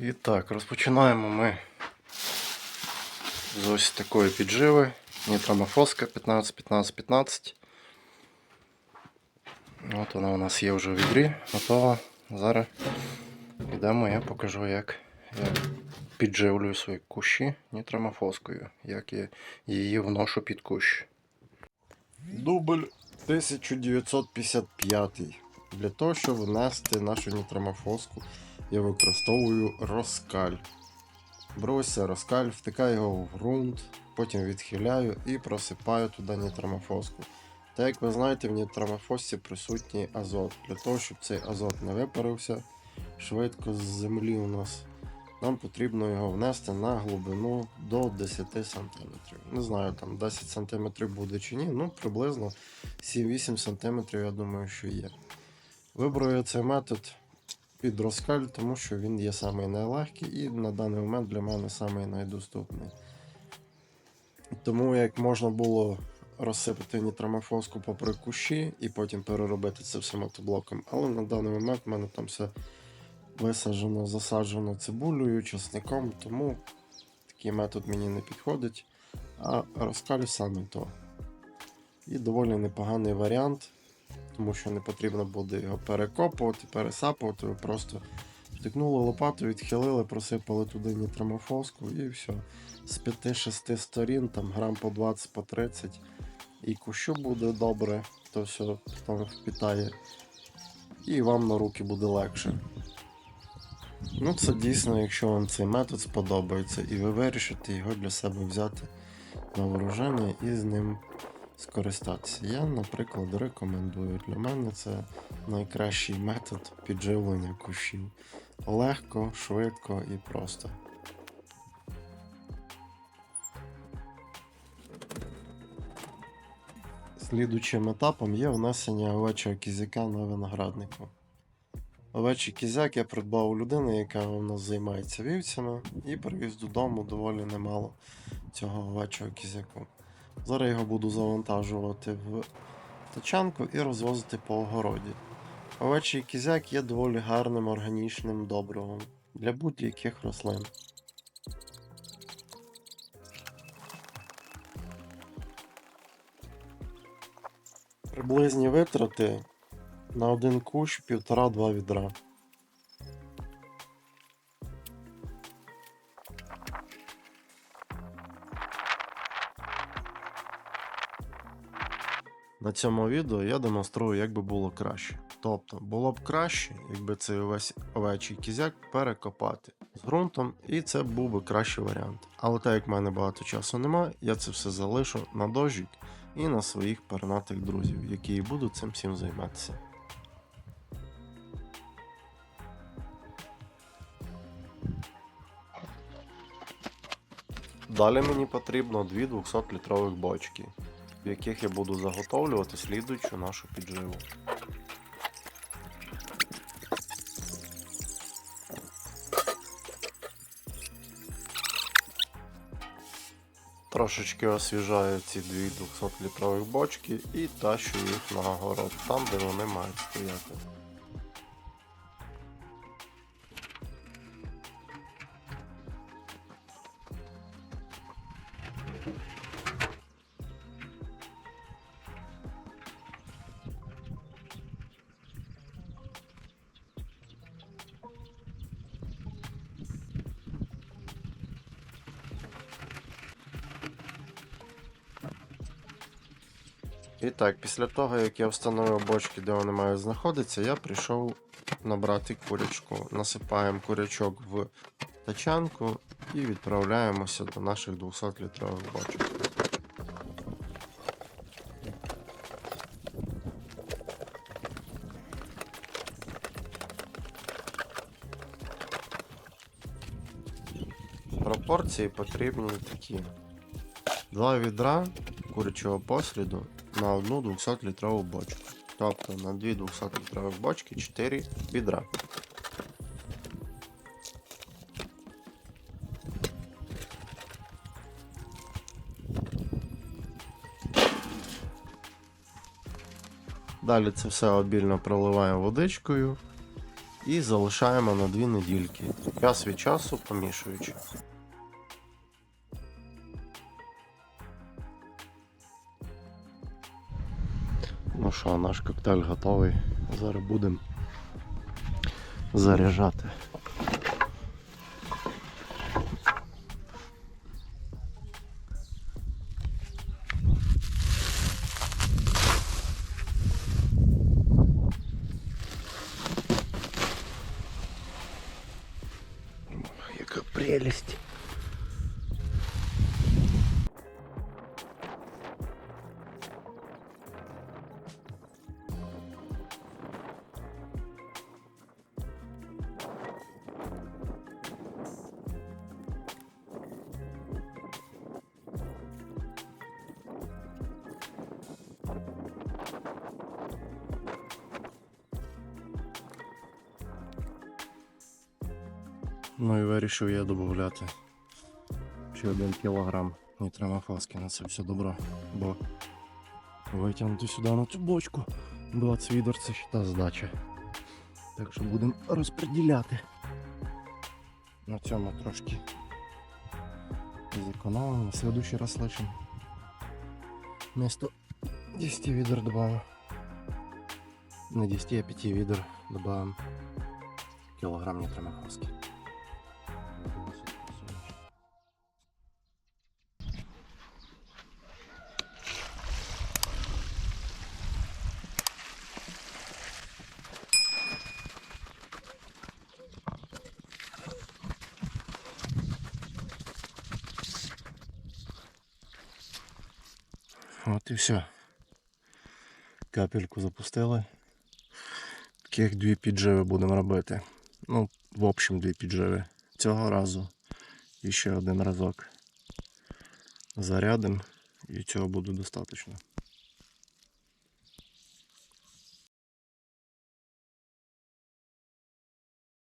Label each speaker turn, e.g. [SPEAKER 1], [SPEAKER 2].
[SPEAKER 1] І так, розпочинаємо ми з ось такої підживи. Нітромофоска 15 15 15. От вона у нас є вже в відрі, готова. Зараз йдемо, я покажу, як я підживлюю свої кущі нітромофоскою, як я її вношу під кущ. Дубль 1955. Для того, щоб внести нашу нітромофоску, я використовую розкаль. Цей розкаль, втикаю його в ґрунт, потім відхиляю і просипаю туди нітромофоску. Так як ви знаєте, в нітромофосці присутній азот. Для того, щоб цей азот не випарився швидко з землі у нас, нам потрібно його внести на глибину до 10 см. Не знаю, там 10 см буде чи ні, ну приблизно 7-8 см, я думаю, що є. Вибрав я цей метод під розкаль, тому що він є самий найлегкий і на даний момент для мене самий найдоступний. Тому як можна було розсипати нітромофоску попри кущі і потім переробити це все мотоблоком, але на даний момент в мене там все висаджено, засаджено цибулею, часником, тому такий метод мені не підходить. А розкалю саме то. І доволі непоганий варіант, тому що не потрібно буде його перекопувати, пересапувати. Ви просто втикнули лопату, відхилили, просипали туди нітромофоску і все. З 5-6 сторін, там грам по 20 по 30. І кущу буде добре, то все там впітає. І вам на руки буде легше. Ну, це дійсно, якщо вам цей метод сподобається, і ви вирішите його для себе взяти на вооруження і з ним скористатися. Я, наприклад, рекомендую. Для мене це найкращий метод підживлення кущів. Легко, швидко і просто. Слідучим етапом є внесення овечого кізяка на винограднику. Овечий кізяк я придбав у людини, яка у нас займається вівцями, і привіз додому доволі немало цього овечого кізяку. Зараз його буду завантажувати в тачанку і розвозити по огороді. Овечий кізяк є доволі гарним органічним добривом для будь-яких рослин. Приблизні витрати на один кущ 1,5-2 відра. На цьому відео я демонструю, як би було краще. Тобто, було б краще, якби цей увесь овечий кізяк перекопати з ґрунтом, і це був би кращий варіант. Але так як в мене багато часу немає, я це все залишу на дожик і на своїх пернатих друзів, які і будуть цим всім займатися. Далі мені потрібно дві 200-літрових бочки, в яких я буду заготовлювати слідуючу нашу підживу. Трошечки освіжаю ці дві 200-літрових бочки і тащу їх на город, там де вони мають стояти. І так, після того, як я встановив бочки, де вони мають знаходитися, я прийшов набрати курячку. Насипаємо курячок в тачанку і відправляємося до наших 200-літрових бочок. Пропорції потрібні такі. Два відра курячого посліду на одну 200-літрову бочку. Тобто на дві 200-літрові бочки 4 відра. Далі це все обільно проливаємо водичкою І залишаємо на дві недільки. Час від часу помішуючи. Ну що, наш коктейль готовий. Зараз будемо заряджати. Яка прелість. Ну і вирішив я додати ще один кілограм нітрамофоски на це все добро, бо витягнути сюди на цю бочку 20 відер це ще та здача. Так що будемо розподіляти. На цьому трошки зекономимо, в следующий раз лишимо. Вместо 10 відер добавимо. Не 10, а 5 відер добавимо кілограм нітрамофоски. От і все. Капельку запустили. Таких дві підживи будемо робити. Ну, в общем, дві підживи. Цього разу і ще один разок. Зарядимо і цього буде достатньо.